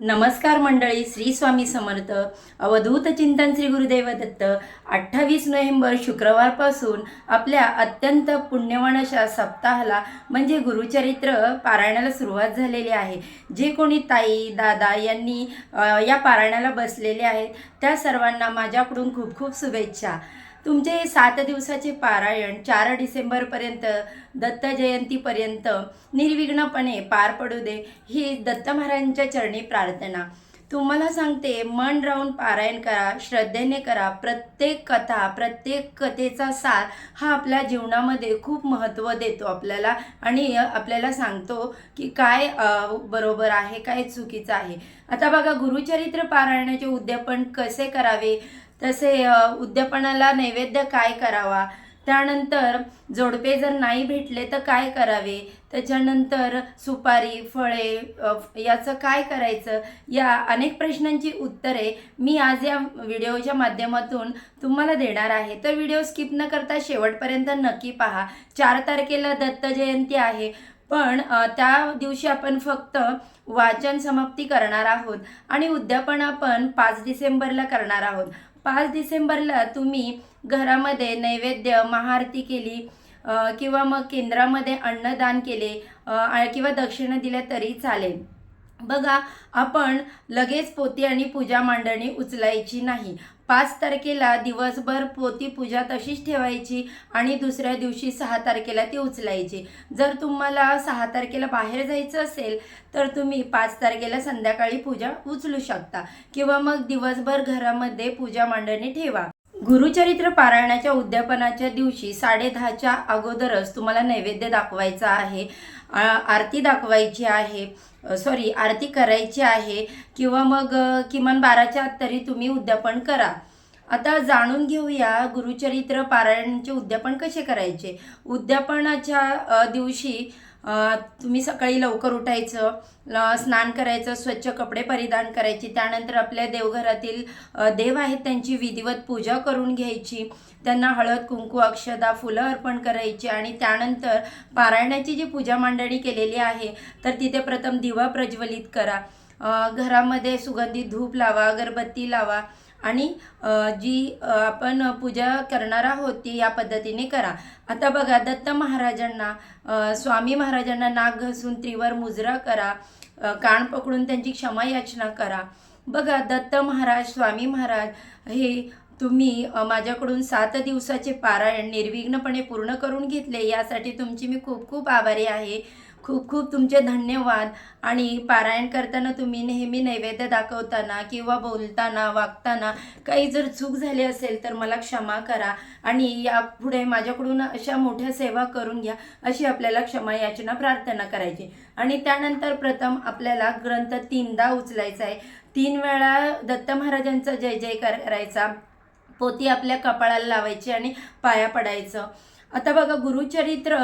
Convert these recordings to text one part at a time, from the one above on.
नमस्कार मंडळी श्री स्वामी समर्थ. अवधूत चिंतन श्री गुरुदेव दत्त. अठ्ठावीस नोव्हेंबर शुक्रवारपासून आपल्या अत्यंत पुण्यवान अशा सप्ताहाला म्हणजे गुरुचरित्र पारायणाला सुरुवात झालेली आहे. जे कोणी ताई दादा यांनी या पारायणाला बसलेले आहेत त्या सर्वांना माझ्याकडून खूप खूप शुभेच्छा. तुमचे हे सात दिवसाचे पारायण चार डिसेंबरपर्यंत दत्त जयंतीपर्यंत निर्विघ्नपणे पार पडू दे ही दत्त महाराजांच्या चरणी प्रार्थना. तुम्हाला सांगते मन राहून पारायण करा श्रद्धेने करा. प्रत्येक कथा प्रत्येक कथेचा सार हा आपल्या जीवनामध्ये खूप महत्त्व देतो आपल्याला आणि आपल्याला सांगतो की काय बरोबर आहे काय चुकीचं आहे. आता बघा गुरुचरित्र पारायणाचे उद्यापन कसे करावे? तसे उद्यापनाला नैवेद्य काय करावा? त्यानंतर जोडपे जर नाही भेटले तर काय करावे? त्याच्यानंतर सुपारी फळे याचं काय करायचं? या अनेक प्रश्नांची उत्तरे मी आज या व्हिडिओच्या माध्यमातून तुम्हाला देणार आहे. तर व्हिडिओ स्किप न करता शेवटपर्यंत नक्की पहा. चार तारखेला दत्त जयंती आहे. पण त्या दिवशी आपण फक्त वाचन समाप्ती करणार आहोत आणि उद्यापन आपण पाच डिसेंबरला करणार आहोत. पाच डिसेंबरला तुम्ही घरामध्ये नैवेद्य महाआरती केली किंवा मग केंद्रामध्ये अन्नदान केले किंवा दक्षिणा दिल्या तरी चालेल. बघा आपण लगेच पोती आणि पूजा मांडणी उचलायची नाही. पाच तारखेला दिवसभर पोती पूजा तशीच ठेवायची आणि दुसऱ्या दिवशी सहा तारखेला ती उचलायची. जर तुम्हाला सहा तारखेला बाहेर जायचं असेल तर तुम्ही पाच तारखेला संध्याकाळी पूजा उचलू शकता किंवा मग दिवसभर घरामध्ये पूजा मांडणी ठेवा. गुरुचरित्र पारायणाच्या उद्यापनाच्या दिवशी साडेदहाच्या अगोदरच तुम्हाला नैवेद्य दाखवायचा आहे. आरती दाखवायची आहे. सॉरी आरती करायची आहे किंवा मग किमान बाराच्या आत तरी तुम्ही उद्यापन करा. आता जाणून घेऊया गुरुचरित्र पारायणाचे उद्यापन कसे करायचे. उद्यापनाच्या दिवशी तुम्ही सकाळी लवकर उठायचं स्नान करायचं स्वच्छ कपडे परिधान करायची त्यानंतर आपल्या देवघरातील देव आहेत त्यांची विधिवत पूजा करून घ्यायची. त्यांना हळद कुंकू अक्षदा फुलं अर्पण करायची आणि त्यानंतर पारायणाची जी पूजा मांडणी केलेली आहे तर तिथे प्रथम दिवा प्रज्वलित करा. घरामध्ये सुगंधित धूप लावा अगरबत्ती लावा आणि जी आपण पूजा करणार आहोत ती या पद्धतीने करा. आता बघा दत्त महाराजांना स्वामी महाराजांना नाक घासून त्रिवर मुजरा करा कान पकडून त्यांची क्षमा याचना करा. बघा दत्त महाराज स्वामी महाराज हे तुम्ही माझ्याकडून सात दिवसाचे पारायण निर्विघ्नपणे पूर्ण करून घेतले यासाठी तुमची मी खूप खूप आभारी आहे. खूप खूप तुमचे धन्यवाद. आणि पारायण करताना तुम्ही नेहमी नैवेद्य दाखवताना किंवा बोलताना वागताना काही जर चूक झाली असेल तर मला क्षमा करा आणि यापुढे माझ्याकडून अशा मोठ्या सेवा करून घ्या अशी आपल्याला क्षमा याचना प्रार्थना करायची. आणि त्यानंतर प्रथम आपल्याला ग्रंथ तीनदा उचलायचा आहे. तीन वेळा दत्त महाराजांचा जय जय करायचा. पोती आपल्या कपाळाला लावायची आणि पाया पडायचं. आता बघा गुरुचरित्र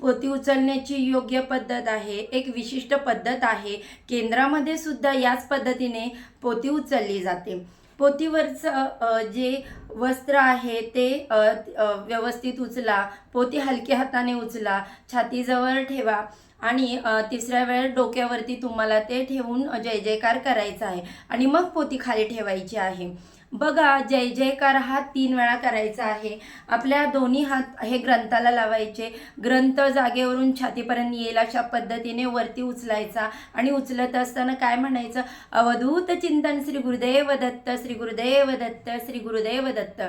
पोती उचलण्याची योग्य पद्धत आहे. एक विशिष्ट पद्धत आहे. केंद्रामध्ये सुद्धा याच पद्धतीने पोती उचलली जाते. पोतीवरचं जे वस्त्र आहे ते व्यवस्थित उचला पोती हलक्या हाताने उचला छातीजवळ ठेवा आणि तिसऱ्या वेळेस डोक्यावरती तुम्हाला ते ठेवून जय जयकार करायचा आहे. आणि मग पोती खाली ठेवायची आहे. बघा जय जयकार हा तीन वेळा करायचा आहे. आपल्या दोन्ही हात हे ग्रंथाला लावायचे. ग्रंथ जागेवरून छातीपर्यंत येईल अशा पद्धतीने वरती उचलायचा आणि उचलत असताना काय म्हणायचं? अवधूत चिंतन श्री गुरुदेव दत्त श्री गुरुदेव दत्त श्री गुरुदेव दत्त.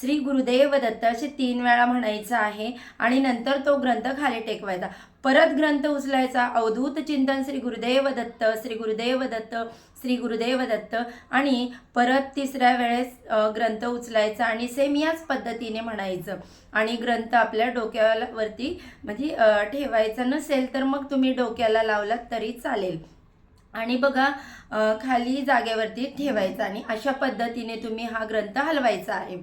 श्री गुरुदेव दत्त असे तीन वेळा म्हणायचं आहे आणि नंतर तो ग्रंथ खाली टेकवायचा. परत ग्रंथ उचलायचा. अवधूत चिंतन श्री गुरुदेव दत्त श्री गुरुदेव दत्त श्री गुरुदेव दत्त आणि परत तिसऱ्या वेळेस ग्रंथ उचलायचा आणि सेम याच पद्धतीने म्हणायचं. आणि ग्रंथ आपल्या डोक्याला वरती म्हणजे ठेवायचा नसेल तर मग तुम्ही डोक्याला लावलात तरी चालेल. आणि बघा खाली जागेवरती ठेवायचा आणि अशा पद्धतीने तुम्ही हा ग्रंथ हलवायचा आहे.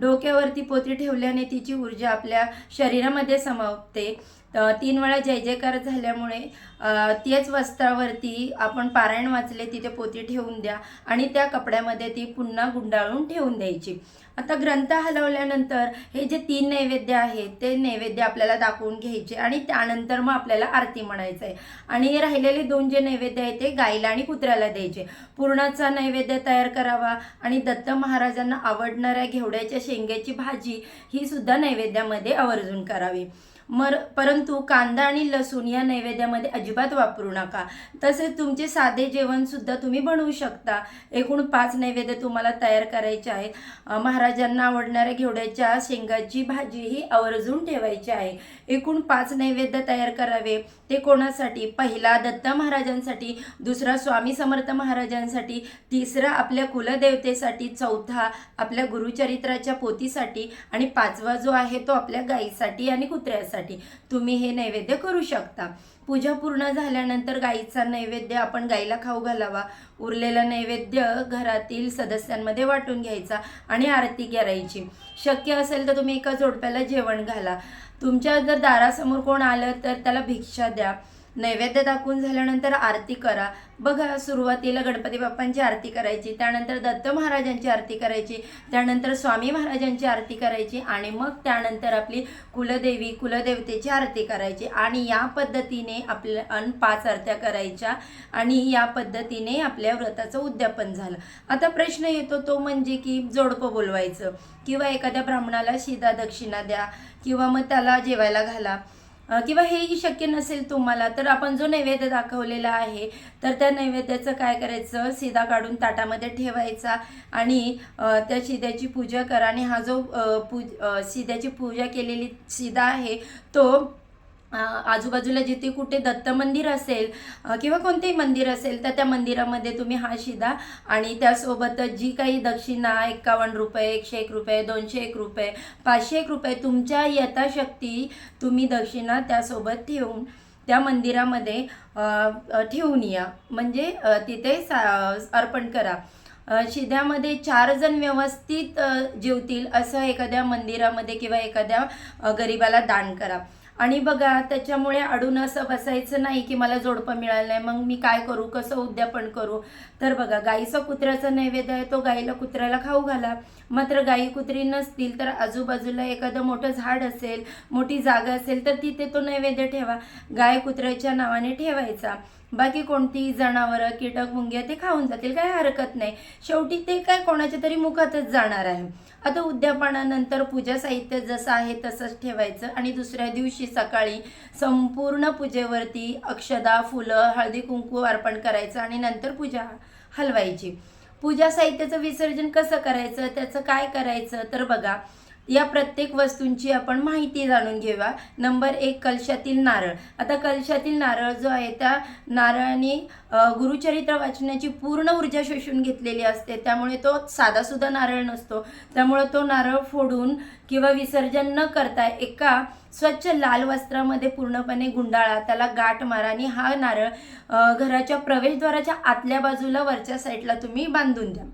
डोक्यावरती पोती ठेवल्याने तिची ऊर्जा आपल्या शरीरामध्ये समावते. तीन वेळा जय जयकार झाल्यामुळे तेच वस्त्रावरती आपण पारायण वाचले तिथे पोती ठेवून द्या आणि त्या कपड्यामध्ये ती पुन्हा गुंडाळून ठेवून द्यायची. आता ग्रंथ हलवल्यानंतर हे जे तीन नैवेद्य आहेत ते नैवेद्य आपल्याला दाखवून घ्यायचे आणि त्यानंतर मग आपल्याला आरती म्हणायचं आहे आणि राहिलेले दोन जे नैवेद्य आहेत ते गाईला आणि कुत्र्याला द्यायचे. पूर्णाचा नैवेद्य तयार करावा आणि दत्त महाराजांना आवडणाऱ्या घेवड्याच्या शेंग्याची भाजी ही सुद्धा नैवेद्यामध्ये आवर्जून करावी. मर परंतु कांदा आणि लसूण या नैवेद्यामध्ये अजिबात वापरू नका. तसेच तुमचे साधे जेवणसुद्धा तुम्ही बनवू शकता. एकूण पाच नैवेद्य तुम्हाला तयार करायचे आहेत. महाराजांना आवडणाऱ्या घेवड्याच्या शेंगाची भाजी ही आवर्जून ठेवायची आहे. एकूण पाच नैवेद्य तयार करावे. ते कोणासाठी? पहिला दत्त महाराजांसाठी दुसरा स्वामी समर्थ महाराजांसाठी तिसरा आपल्या कुलदेवतेसाठी चौथा आपल्या गुरुचरित्राच्या पोतीसाठी आणि पाचवा जो आहे तो आपल्या गाईसाठी आणि कुत्र्यासाठी. तुम्ही हे नैवेद्य करू शकता. पूजा पूर्ण झाल्यानंतर गाईचा नैवेद्य आपण गाईला खाऊ घालावा. उरलेला नैवेद्य घरातील सदस्यांमध्ये वाटून घ्यायचा आणि आरती करायची. शक्य असेल तर तुम्ही एका जोडप्याला जेवण घाला. तुमच्या जर दारासमोर कोण आलं तर त्याला भिक्षा द्या. नैवेद्य दाखवून झाल्यानंतर आरती करा. बघा सुरुवातीला गणपती बाप्पांची आरती करायची त्यानंतर दत्त महाराजांची आरती करायची त्यानंतर स्वामी महाराजांची आरती करायची आणि मग त्यानंतर आपली कुलदेवी कुलदेवतेची आरती करायची. आणि या पद्धतीने आपल्या अन पाच आरत्या करायच्या आणि या पद्धतीने आपल्या व्रताचं उद्यापन झालं. आता प्रश्न येतो तो म्हणजे की जोडपं बोलवायचं. किंवा एखाद्या ब्राह्मणाला शिदा दक्षिणा द्या किंवा मग त्याला जेवायला घाला. किंवा हेही शक्य नसेल तुम्हाला तर आपण जो नैवेद्य दाखवलेला आहे तर त्या नैवेद्याचं काय करायचं? शिदा काढून ताटामध्ये ठेवायचा आणि त्या शिद्याची पूजा करा. आणि हा जो पूज शिद्याची पूजा केलेली शिदा आहे तो आजूबाजूला जिथे कुठे दत्त मंदिर असेल किंवा कोणतेही मंदिर असेल तर त्या मंदिरामध्ये तुम्ही हा शिदा आणि त्यासोबतच जी काही दक्षिणा एकावन्न रुपये एकशे एक रुपये दोनशे एक रुपये पाचशे एक रुपये तुमच्या यथाशक्ती तुम्ही दक्षिणा त्यासोबत ठेवून त्या मंदिरामध्ये ठेवून या. म्हणजे तिथे सा अर्पण करा. शिद्यामध्ये चार जण व्यवस्थित जेवतील असं एखाद्या मंदिरामध्ये किंवा एखाद्या गरिबाला दान करा. आणि बघा त्याच्यामुळे अडून असं बसायचं नाही की मला जोडपं मिळालं नाही. मग मी काय करू? कसं उद्यापन करू? तर बघा गाईचा कुत्र्याचा नैवेद्य आहे तो गाईला कुत्र्याला खाऊ घाला. मात्र गाई कुत्री नसतील तर आजूबाजूला एखादं मोठं झाड असेल मोठी जागा असेल तर तिथे तो नैवेद्य ठेवा. गाय कुत्र्याच्या नावाने ठेवायचा. बाकी कोणतीही जनावरं कीटक मुंग्या ते खाऊन जातील काही हरकत नाही. शेवटी ते काय कोणाच्या तरी मुखातच जाणार आहे. आता उद्यापनानंतर पूजा साहित्य जसं आहे तसंच ठेवायचं आणि दुसऱ्या दिवशी सकाळी संपूर्ण पूजेवरती अक्षदा फुलं हळदी कुंकू अर्पण करायचं आणि नंतर पूजा हलवायची. पूजा साहित्याचं विसर्जन कसं करायचं त्याचं काय करायचं तर बघा या प्रत्येक वस्तूंची आपण माहिती जाणून घेऊया. नंबर एक कलशातील नारळ. आता कलशातील नारळ जो आहे त्या नारळाने गुरुचरित्र वाचण्याची पूर्ण ऊर्जा शोषून घेतलेली असते. त्यामुळे तो साधासुद्धा नारळ नसतो. त्यामुळे तो नारळ फोडून किंवा विसर्जन न करता एका स्वच्छ लाल वस्त्रामध्ये पूर्णपणे गुंडाळा त्याला गाठ मारा आणि हा नारळ घराच्या प्रवेशद्वाराच्या आतल्या बाजूला वरच्या साईडला तुम्ही बांधून द्या.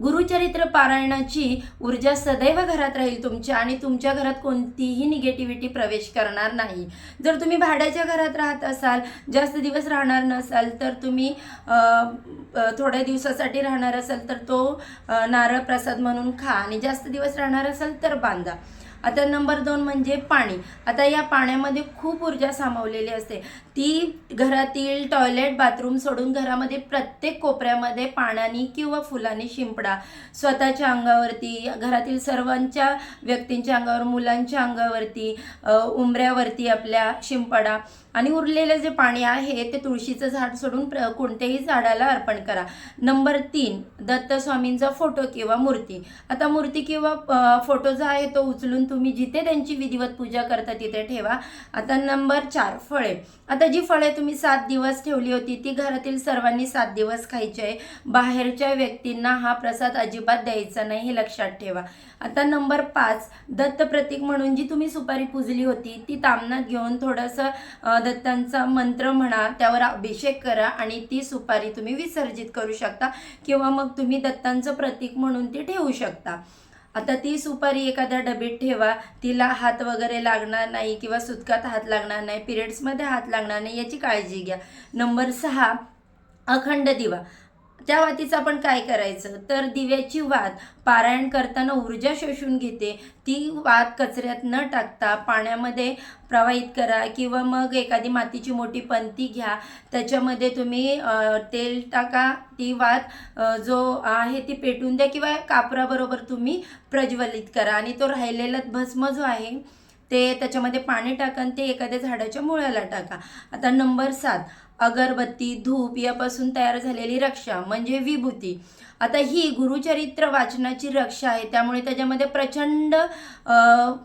गुरुचरित्र पारायणाची ऊर्जा सदैव घरात राहील तुमच्या आणि तुमच्या घरात कोणतीही निगेटिव्हिटी प्रवेश करणार नाही. जर तुम्ही भाड्याच्या घरात राहत असाल जास्त दिवस राहणार नसाल तर तुम्ही थोड्या दिवसासाठी राहणार असाल तर तो नारळ प्रसाद म्हणून खा आणि जास्त दिवस राहणार असाल तर बांधा. आता नंबर दोन म्हणजे पाणी. आता या पाण्यामध्ये खूप ऊर्जा सामावलेली असते. ती घरातील टॉयलेट बाथरूम सोडून घरामध्ये प्रत्येक कोपऱ्यामध्ये पाण्याने किंवा फुलाने शिंपडा. स्वतःच्या अंगावरती घरातील सर्वांच्या व्यक्तींच्या अंगावर मुलांच्या अंगावरती उमऱ्यावरती उंबऱ्यावरती आपल्या शिंपडा. आणि उरलेलं जे पाणी आहे ते तुळशीचं झाड सोडून प्र कोणत्याही झाडाला अर्पण करा. नंबर तीन दत्त स्वामींचा फोटो किंवा मूर्ती. आता मूर्ती किंवा फोटो जो आहे तो उचलून तुम्ही जिथे त्यांची विधिवत पूजा करता तिथे ठेवा. आता नंबर चार फळे. आता जी फळे तुम्ही सात दिवस ठेवली होती ती घरातील सर्वांनी सात दिवस खायची आहे. बाहेरच्या व्यक्तींना हा प्रसाद अजिबात द्यायचा नाही हे लक्षात ठेवा. आता नंबर पाच दत्त प्रतीक म्हणून जी तुम्ही सुपारी पुजली होती ती तामनात घेऊन थोडंसं दत्तांचा मंत्र म्हणा त्यावर अभिषेक करा आणि ती सुपारी तुम्ही विसर्जित करू शकता किंवा मग तुम्ही दत्तांचं प्रतीक म्हणून ती ठेवू शकता. आता ती सुपारी एखाद्या डबीत ठेवा तिला हात वगैरे लागणार नाही किंवा सुतकात हात लागणार नाही पिरियड्समध्ये हात लागणार नाही याची काळजी घ्या. नंबर सहा अखंड दिवा. त्या वातीचं आपण काय करायचं? तर दिव्याची वात पारायण करताना ऊर्जा शोषून घेते. ती वात कचऱ्यात न टाकता पाण्यामध्ये प्रवाहित करा किंवा मग एखादी मातीची मोठी पंती घ्या. त्याच्यामध्ये तुम्ही तेल टाका. ती वात जो आहे ती पेटून द्या किंवा कापराबरोबर तुम्ही प्रज्वलित करा. आणि तो राहिलेला भस्म जो आहे ते त्याच्यामध्ये पाणी टाका आणि ते एखाद्या झाडाच्या मुळाला टाका. आता नंबर सात. अगरबत्ती धूप यापासून तयार झालेली रक्षा म्हणजे विभूती. आता ही गुरुचरित्र वाचनाची रक्षा आहे. त्यामुळे त्याच्यामध्ये प्रचंड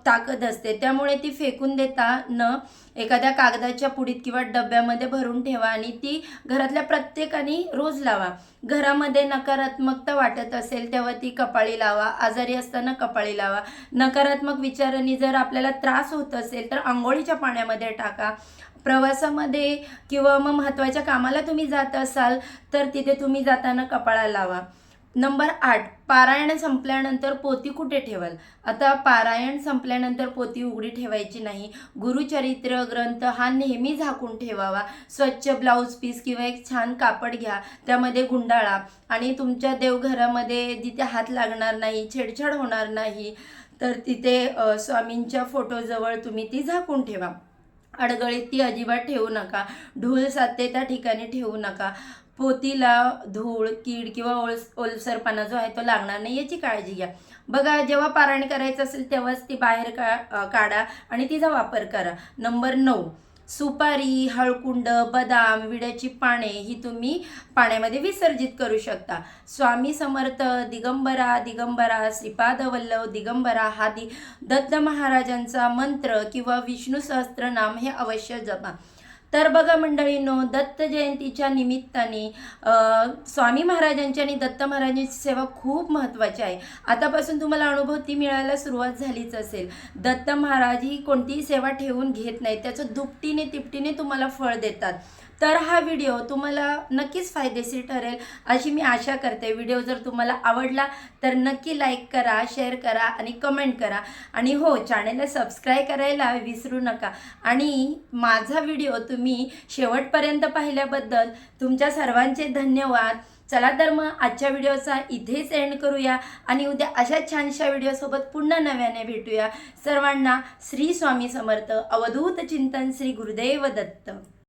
ताकद असते. त्यामुळे ती फेकून देता न एखाद्या कागदाच्या पुडीत किंवा डब्यामध्ये भरून ठेवा आणि ती घरातल्या प्रत्येकाने रोज लावा. घरामध्ये नकारात्मकता वाटत असेल तेव्हा ती कपाळी लावा. आजारी असताना कपाळी लावा. नकारात्मक विचारांनी जर आपल्याला त्रास होत असेल तर आंघोळीच्या पाण्यामध्ये टाका. प्रवासामध्ये किंवा मग महत्त्वाच्या कामाला तुम्ही जात असाल तर तिथे तुम्ही जाताना कपाळा लावा. नंबर आठ पारायण संपल्यानंतर पोती कुठे ठेवाल? आता पारायण संपल्यानंतर पोती उघडी ठेवायची नाही. गुरुचरित्र ग्रंथ हा नेहमी झाकून ठेवावा. स्वच्छ ब्लाऊज पीस किंवा एक छान कापड घ्या त्यामध्ये गुंडाळा. आणि तुमच्या देवघरामध्ये जिथे हात लागणार नाही छेडछाड होणार नाही तर तिथे स्वामींच्या फोटोजवळ तुम्ही ती झाकून ठेवा. अडगळीत ती अजिबात ठेवू नका. ढूळ साते त्या ठिकाणी ठेवू नका. पोतीला धूळ कीड किंवा ओलस ओलसरपणा जो आहे तो लागणार नाही याची काळजी घ्या. बघा जेव्हा पारायण करायचं असेल तेव्हाच ती बाहेर का काढा आणि तिचा वापर करा. नंबर नऊ. सुपारी हळकुंड बदाम विड्याची पाने ही तुम्ही पाण्यामध्ये विसर्जित करू शकता. स्वामी समर्थ दिगंबरा दिगंबरा श्रीपाद वल्लभ दिगंबरा हा दि दत्त महाराजांचा मंत्र किंवा विष्णू सहस्त्रनाम हे अवश्य जपा. तर बघा मंडळींनो दत्त जयंतीच्या निमित्ताने स्वामी महाराजांची आणि दत्त महाराजांची सेवा खूप महत्त्वाची आहे. आतापासून तुम्हाला अनुभव ती मिळायला सुरुवात झालीच असेल. दत्त महाराज ही कोणतीही सेवा ठेवून घेत नाही त्याचं दुपटीने तिपटीने तुम्हाला फळ देतात. तर हा व्हिडिओ तुम्हाला नक्कीच फायदेशीर ठरेल अशी मी आशा करते. व्हिडिओ जर तुम्हाला आवडला तर नक्की लाईक करा शेअर करा आणि कमेंट करा. आणि हो चॅनेलला सबस्क्राईब करायला विसरू नका. आणि माझा व्हिडिओ तुम्ही शेवटपर्यंत पाहिल्याबद्दल तुमच्या सर्वांचे धन्यवाद. चला तर मग आजच्या व्हिडिओचा इथेच एंड करूया आणि उद्या अशा छानशा व्हिडिओसोबत पुन्हा नव्याने भेटूया. सर्वांना श्री स्वामी समर्थ. अवधूत चिंतन श्री गुरुदेव दत्त.